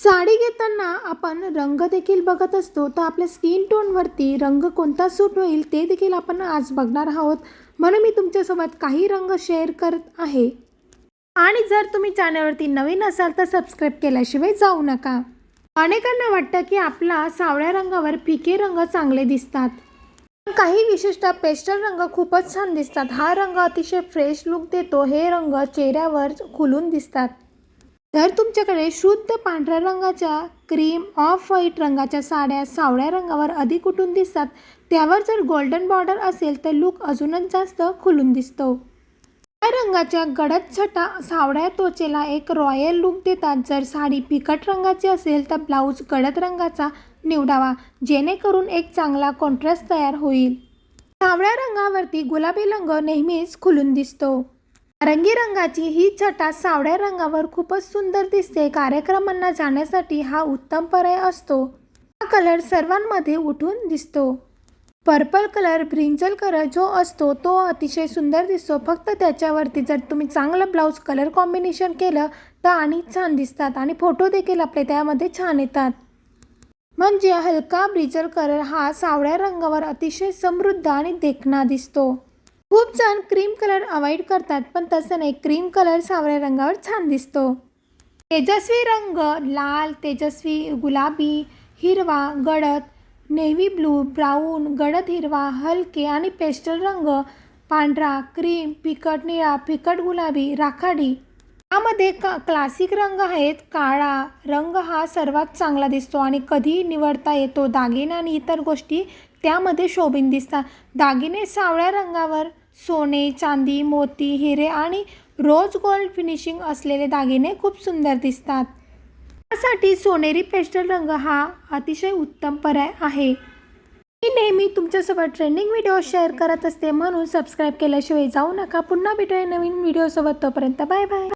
साडी घेताना आपण रंग देखील बघत असतो तर आपल्या स्किन टोनवरती रंग कोणता सूट होईल ते देखील आपण आज बघणार आहोत. म्हणून मी तुमच्यासोबत काही रंग शेअर करत आहे. आणि जर तुम्ही चॅनलवरती नवीन असाल तर सबस्क्राईब केल्याशिवाय जाऊ नका. अनेकांना वाटतं की आपला सावळ्या रंगावर फिके रंग चांगले दिसतात. पण काही विशिष्ट पेस्टल रंग खूपच छान दिसतात. हा रंग अतिशय फ्रेश लुक देतो. हे रंग चेहऱ्यावर खुलून दिसतात. जर तुमच्याकडे शुद्ध पांढऱ्या रंगाच्या क्रीम ऑफ व्हाईट रंगाच्या साड्या सावळ्या रंगावर अधिक उठून दिसतात. त्यावर जर गोल्डन बॉर्डर असेल तर लुक अजूनच जास्त खुलून दिसतो. या रंगाच्या गडद छटा सावळ्या त्वचेला एक रॉयल लुक देतात. जर साडी फिकट रंगाची असेल तर ब्लाऊज गडद रंगाचा निवडावा जेणेकरून एक चांगला कॉन्ट्रास्ट तयार होईल. सावळ्या रंगावरती गुलाबी रंग नेहमीच खुलून दिसतो. नारंगी रंगाची ही छटा सावळ्या रंगावर खूपच सुंदर दिसते. कार्यक्रमांना जाण्यासाठी हा उत्तम पर्याय असतो. हा कलर सर्वांमध्ये उठून दिसतो. पर्पल कलर ब्रिंजल कलर जो असतो तो अतिशय सुंदर दिसतो. फक्त त्याच्यावरती जर तुम्ही चांगलं ब्लाऊज कलर कॉम्बिनेशन केलं तर आणि छान दिसतात आणि फोटो देखील आपले त्यामध्ये छान येतात. म्हणजे हलका ब्रिजल कलर हा सावळ्या रंगावर अतिशय समृद्ध आणि देखणा दिसतो. खूप जण क्रीम कलर अवॉइड करतात पण तसं नाही. क्रीम कलर सावळ्या रंगावर छान दिसतो. तेजस्वी रंग लाल तेजस्वी गुलाबी हिरवा गडद नेव्ही ब्लू ब्राऊन गडद हिरवा हलके आणि पेस्टल रंग पांढरा क्रीम फिकट निळा फिकट गुलाबी राखाडी. यामध्ये क क्लासिक रंग आहेत काळा. रंग हा सर्वात चांगला दिसतो आणि कधी निवडता येतो. दागिने आणि इतर गोष्टी त्यामध्ये शोभीन दिसतात. दागिने सावळ्या रंगावर सोने चांदी मोती हिरे आणि रोज गोल्ड फिनिशिंग असलेले दागिने खूप सुंदर दिसतात. त्यासाठी सोनेरी पेस्टल रंग हा अतिशय उत्तम पर्याय आहे. मी नेहमी तुमच्यासोबत ट्रेंडिंग व्हिडिओ शेअर करत असते म्हणून सबस्क्राईब केल्याशिवाय जाऊ नका. पुन्हा भेटूया नवीन व्हिडिओसोबत तोपर्यंत बाय बाय